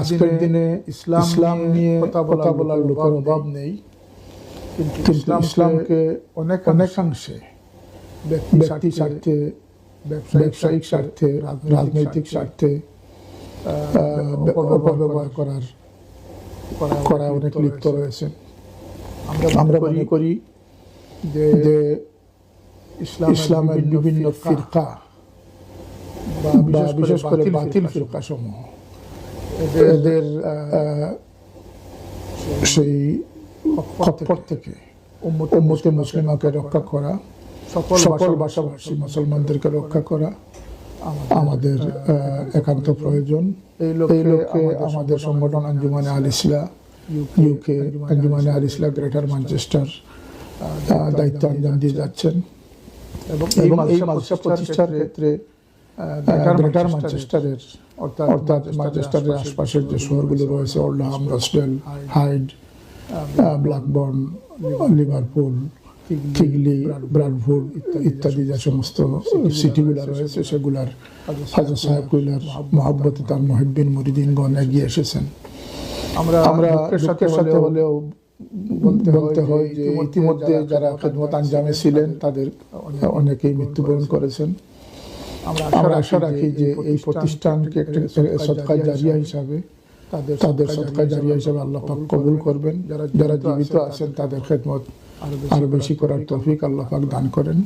আজকের দিনে ইসলাম ইসলাম নিয়ে কথা বলার লোকের অভাব নেই। কিন্তু ইসলামকে অনেক অনেকাংশে ব্যক্তি স্বার্থে ব্যবসায়িক স্বার্থে রাজনৈতিক স্বার্থে অপব্যবহার করার করা অনেক লিপ্ত রয়েছে। আমরা মনে করি যে ইসলামের বিভিন্ন ফিরকা বা বিশেষ করে বাতিল ফিরকা সমূহ এদের সেই খপ্পর থেকে উম্মতে মুসলিমাকে রক্ষা করা সকল ভাষাভাষী মুসলমানদেরকে রক্ষা করা আমাদের একান্ত প্রয়োজন। এই লক্ষ্যে আমাদের সংগঠন Anjumane Al Islah UK Anjumane Al Islah Greater Manchester দায়িত্ব আঞ্জাম দিয়ে যাচ্ছেন। এবং এই প্রতিষ্ঠার ক্ষেত্রে গ্রেটার ম্যানচেস্টারের অর্থাৎ ম্যানচেস্টারের আশপাশের যে শহরগুলো রয়েছে Oldham Rochdale Hyde Blackburn Liverpool Keighley Bradford ইত্যাদি যে সমস্ত সিটিগুলো রয়েছে সেগুলার হাজার সাহেবগুলার মহাব্বতে তার মহিবিন মুরিদিনগণ এগিয়ে এসেছেন। আমরা আমরা দুঃখের সাথে হলেও বলতে বলতে হয় যে ইতিমধ্যে যারা খেদমত আঞ্জামে ছিলেন তাদের অনেকেই মৃত্যুবরণ করেছেন। আমরা আশা রাখি যে এই প্রতিষ্ঠানকে একটা সৎকা জারিয়া হিসাবে তাদের তাদের সৎকা জারিয়া হিসাবে আল্লাহ পাক কবুল করবেন। যারা যারা জীবিত আছেন তাদের খেদমত আরও বেশি করার তৌফিক আল্লাহ পাক দান করেন।